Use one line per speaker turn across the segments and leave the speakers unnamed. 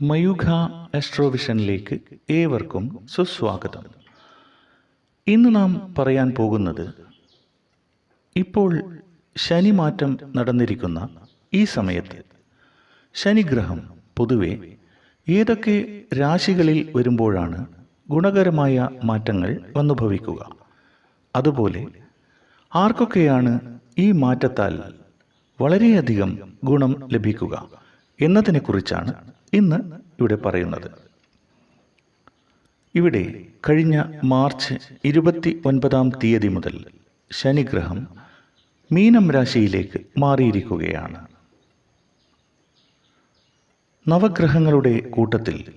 മയൂഖ ആസ്ട്രോവിഷനിലേക്ക് ഏവർക്കും സുസ്വാഗതം. ഇന്ന് നാം പറയാൻ പോകുന്നത് ഇപ്പോൾ ശനിമാറ്റം നടന്നിരിക്കുന്ന ഈ സമയത്ത്. ശനിഗ്രഹം പൊതുവെ ഏതൊക്കെ രാശികളിൽ വരുമ്പോഴാണ് ഗുണകരമായ മാറ്റങ്ങൾ വന്നുഭവിക്കുക? അതുപോലെ ആർക്കൊക്കെയാണ് ഈ മാറ്റത്താൽ വളരെയധികം ഗുണം ലഭിക്കുക എന്നതിനെക്കുറിച്ചാണ് ഇന്ന് ഇവിടെ പറയുന്നത്. ഇവിടെ കഴിഞ്ഞ മാർച്ച് ഇരുപത്തി ഒൻപതാം തീയതി മുതൽ ശനിഗ്രഹം മീനം രാശിയിലേക്ക് മാറിയിരിക്കുകയാണ്. നവഗ്രഹങ്ങളുടെ കൂട്ടത്തിൽ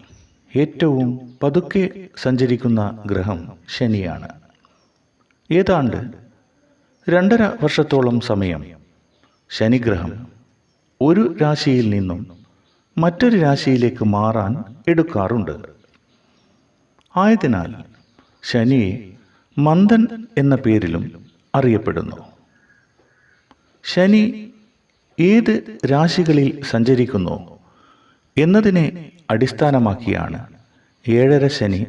ഏറ്റവും പതുക്കെ സഞ്ചരിക്കുന്ന ഗ്രഹം ശനിയാണ്. ഏതാണ്ട് രണ്ടര വർഷത്തോളം സമയം ശനിഗ്രഹം ഒരു രാശിയിൽ നിന്നും മറ്റൊരു രാശിയിലേക്ക് മാറാൻ എടുക്കാറുണ്ട്. ആയതിനാൽ ശനിയെ മന്ദൻ എന്ന പേരിലും അറിയപ്പെടുന്നു. ശനി ഏത് രാശികളിൽ സഞ്ചരിക്കുന്നു എന്നതിനെ അടിസ്ഥാനമാക്കിയാണ് ഏഴര ശനി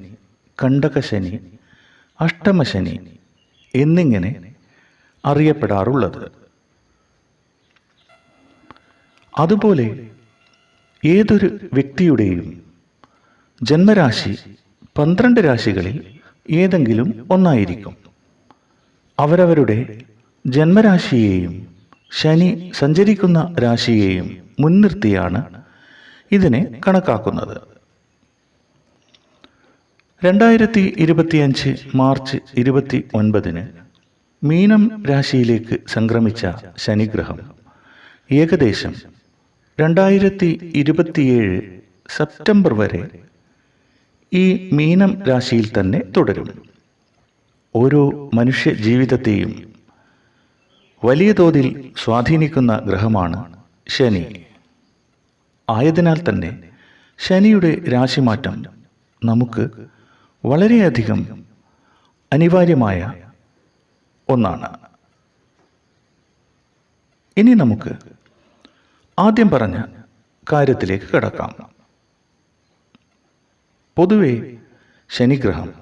കണ്ടകശനി അഷ്ടമശനി എന്നിങ്ങനെ അറിയപ്പെടാറുള്ളത്. അതുപോലെ ഏതൊരു വ്യക്തിയുടെയും ജന്മരാശി പന്ത്രണ്ട് രാശികളിൽ ഏതെങ്കിലും ഒന്നായിരിക്കും. അവരവരുടെ ജന്മരാശിയെയും ശനി സഞ്ചരിക്കുന്ന രാശിയെയും മുൻനിർത്തിയാണ് ഇതിനെ കണക്കാക്കുന്നത്. രണ്ടായിരത്തി ഇരുപത്തിയഞ്ച് മാർച്ച് ഇരുപത്തി ഒൻപതിന് മീനം രാശിയിലേക്ക് സംക്രമിച്ച ശനിഗ്രഹം ഏകദേശം രണ്ടായിരത്തി ഇരുപത്തിയേഴ് സെപ്റ്റംബർ വരെ ഈ മീനം രാശിയിൽ തന്നെ തുടരും. ഓരോ മനുഷ്യ ജീവിതത്തെയും വലിയ തോതിൽ സ്വാധീനിക്കുന്ന ഗ്രഹമാണ് ശനി. ആയതിനാൽ തന്നെ ശനിയുടെ രാശിമാറ്റം നമുക്ക് വളരെയധികം അനിവാര്യമായ ഒന്നാണ്. ഇനി നമുക്ക് ആദ്യം പറഞ്ഞ കാര്യത്തിലേക്ക് കിടക്കാം. പൊതുവെ ശനിഗ്രഹം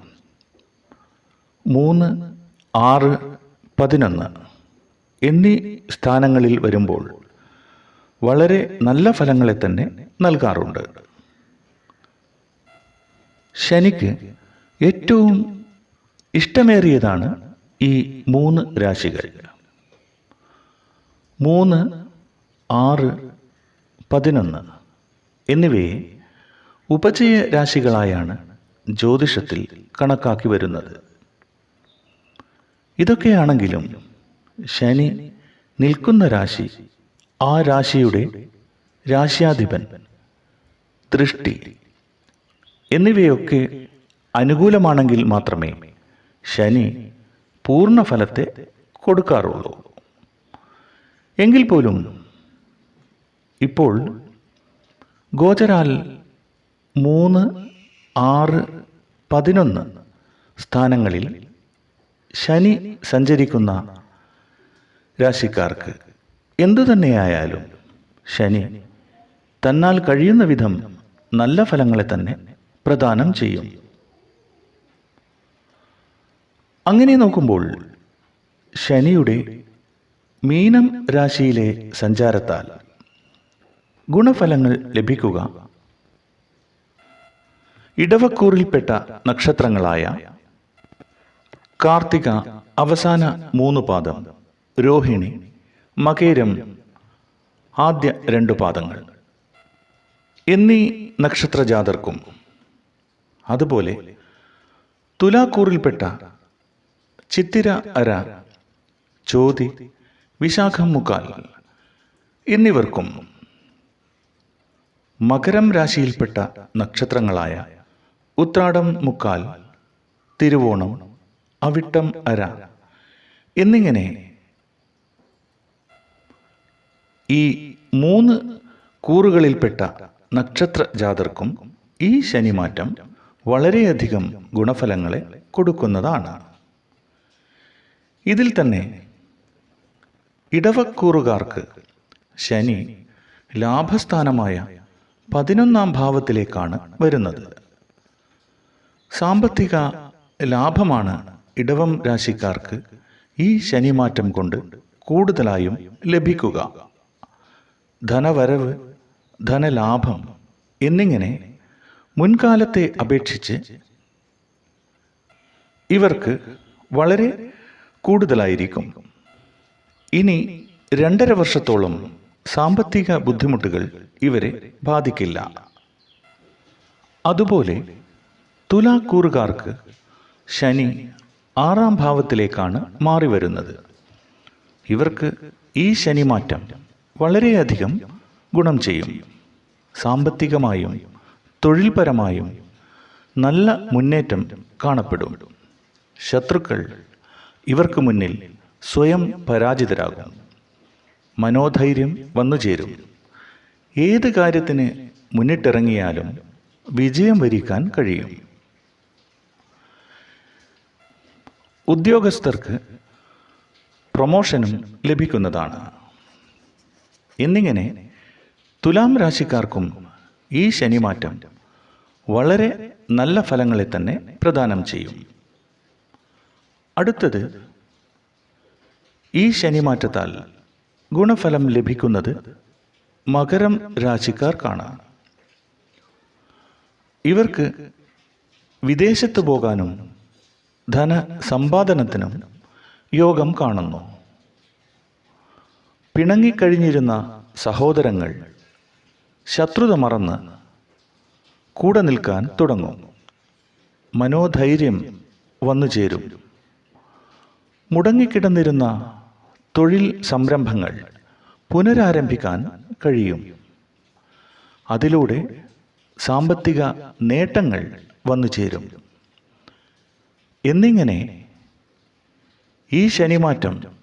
മൂന്ന് ആറ് പതിനൊന്ന് എന്നീ സ്ഥാനങ്ങളിൽ വരുമ്പോൾ വളരെ നല്ല ഫലങ്ങളെ തന്നെ നൽകാറുണ്ട്. ശനിക്ക് ഏറ്റവും ഇഷ്ടമേറിയതാണ് ഈ മൂന്ന് രാശികൾ. മൂന്ന് ആറ് പതിനൊന്ന്. എന്നിവയെ ഉപചയ രാശികളായാണ് ജ്യോതിഷത്തിൽ കണക്കാക്കി വരുന്നത്. ഇതൊക്കെയാണെങ്കിലും ശനി നിൽക്കുന്ന രാശി ആ രാശിയുടെ രാശ്യാധിപൻ ദൃഷ്ടി എന്നിവയൊക്കെ അനുകൂലമാണെങ്കിൽ മാത്രമേ ശനി പൂർണ ഫലത്തെ കൊടുക്കാറുള്ളൂ. എങ്കിൽ പോലും ഇപ്പോൾ ഗോചരാൽ മൂന്ന് ആറ് പതിനൊന്ന് സ്ഥാനങ്ങളിൽ ശനി സഞ്ചരിക്കുന്ന രാശിക്കാർക്ക് എന്തു തന്നെയായാലും ശനി തന്നാൽ കഴിയുന്ന വിധം നല്ല ഫലങ്ങളെ തന്നെ പ്രദാനം ചെയ്യും. അങ്ങനെ നോക്കുമ്പോൾ ശനിയുടെ മീനം രാശിയിലെ സഞ്ചാരത്താൽ ഗുണഫലങ്ങൾ ലഭിക്കുക. ഇടവക്കൂറിൽപ്പെട്ട നക്ഷത്രങ്ങളായ കാർത്തിക അവസാന മൂന്ന് പാദം രോഹിണി മകേരം ആദ്യ രണ്ടു പാദങ്ങൾ എന്നീ നക്ഷത്രജാതർക്കും. അതുപോലെ തുലാക്കൂറിൽപ്പെട്ട ചിത്തിര അര ചോതി വിശാഖം മുക്കാൽ എന്നിവർക്കും മകരം രാശിയിൽപ്പെട്ട നക്ഷത്രങ്ങളായ ഉത്രാടം മുക്കാൽ തിരുവോണം അവിട്ടം അര എന്നിങ്ങനെ ഈ മൂന്ന് കൂറുകളിൽപ്പെട്ട നക്ഷത്ര ജാതർക്കും ഈ ശനിമാറ്റം വളരെയധികം ഗുണഫലങ്ങളെ കൊടുക്കുന്നതാണ്. ഇതിൽ തന്നെ ഇടവക്കൂറുകാർക്ക് ശനി ലാഭസ്ഥാനമായ പതിനൊന്നാം ഭാവത്തിലേക്കാണ് വരുന്നത്. സാമ്പത്തിക ലാഭമാണ് ഇടവം രാശിക്കാർക്ക് ഈ ശനിമാറ്റം കൊണ്ട് കൂടുതലായും ലഭിക്കുക. ധനവരവ് ധനലാഭം എന്നിങ്ങനെ മുൻകാലത്തെ അപേക്ഷിച്ച് ഇവർക്ക് വളരെ കൂടുതലായിരിക്കും. ഇനി രണ്ടര വർഷത്തോളം സാമ്പത്തിക ബുദ്ധിമുട്ടുകൾ ഇവരെ ബാധിക്കില്ല. അതുപോലെ തുലാക്കൂറുകാർക്ക് ശനി ആറാം ഭാവത്തിലേക്കാണ് മാറി വരുന്നത് ഇവർക്ക് ഈ ശനി ശനിമാറ്റം വളരെയധികം ഗുണം ചെയ്യും. സാമ്പത്തികമായും തൊഴിൽപരമായും നല്ല മുന്നേറ്റം കാണപ്പെടും. ശത്രുക്കൾ ഇവർക്ക് മുന്നിൽ സ്വയം പരാജിതരാകും. മനോധൈര്യം വന്നുചേരും. ഏത് കാര്യത്തിന് മുന്നിട്ടിറങ്ങിയാലും വിജയം വരിക്കാൻ കഴിയും. ഉദ്യോഗസ്ഥർക്ക് പ്രൊമോഷനും ലഭിക്കുന്നതാണ്. എന്നിങ്ങനെ തുലാം രാശിക്കാർക്കും ഈ ശനിമാറ്റം വളരെ നല്ല ഫലങ്ങളെ തന്നെ പ്രദാനം ചെയ്യും. അടുത്തത് ഈ ശനിമാറ്റത്താൽ ഗുണഫലം ലഭിക്കുന്നത് മകരം രാശിക്കാർക്കാണ് ഇവർക്ക് വിദേശത്ത് പോകാനും ധന സമ്പാദനത്തിനും യോഗം കാണുന്നു. പിണങ്ങിക്കഴിഞ്ഞിരുന്ന സഹോദരങ്ങൾ ശത്രുത മറന്ന് കൂടെ നിൽക്കാൻ തുടങ്ങും. മനോധൈര്യം വന്നു ചേരും. മുടങ്ങിക്കിടന്നിരുന്ന തൊഴിൽ സംരംഭങ്ങൾ പുനരാരംഭിക്കാൻ കഴിയും. അതിലൂടെ സാമ്പത്തിക നേട്ടങ്ങൾ വന്നു ചേരും. എന്നിങ്ങനെ ഈ ശനിമാറ്റം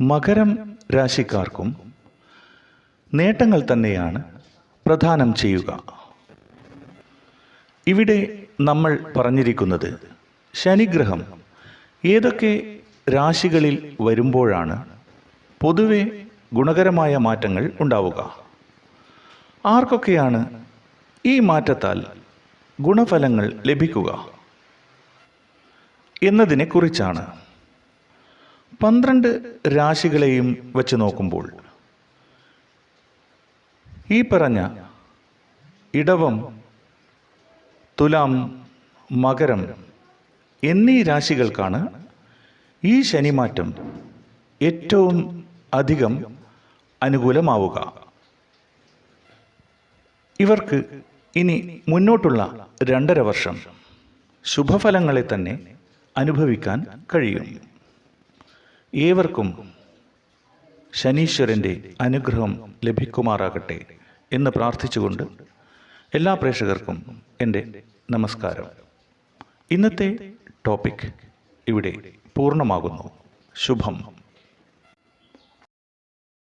മകരം രാശിക്കാർക്കും നേട്ടങ്ങൾ തന്നെയാണ് പ്രദാനം ചെയ്യുക. ഇവിടെ നമ്മൾ പറഞ്ഞിരിക്കുന്നത് ശനിഗ്രഹം ഏതൊക്കെ രാശികളിൽ വരുമ്പോഴാണ് പൊതുവെ ഗുണകരമായ മാറ്റങ്ങൾ ഉണ്ടാവുക. ആർക്കൊക്കെയാണ് ഈ മാറ്റത്താൽ ഗുണഫലങ്ങൾ ലഭിക്കുക എന്നതിനെക്കുറിച്ചാണ്. പന്ത്രണ്ട് രാശികളെയും വച്ച് നോക്കുമ്പോൾ ഈ പറഞ്ഞ ഇടവം തുലാം മകരം എന്നീ രാശികൾക്കാണ് ഈ ശനിമാറ്റം ഏറ്റവും അധികം അനുകൂലമാവുക. ഇവർക്ക് ഇനി മുന്നോട്ടുള്ള രണ്ടര വർഷം ശുഭഫലങ്ങളെ തന്നെ അനുഭവിക്കാൻ കഴിയും. ഏവർക്കും ശനീശ്വരന്റെ അനുഗ്രഹം ലഭിക്കുമാറാകട്ടെ എന്ന് പ്രാർത്ഥിച്ചുകൊണ്ട് എല്ലാ പ്രേക്ഷകർക്കും എന്റെ നമസ്കാരം. ഇന്നത്തെ ടോപ്പിക് ഇവിടെ പൂർണമാകുന്നു. ശുഭം.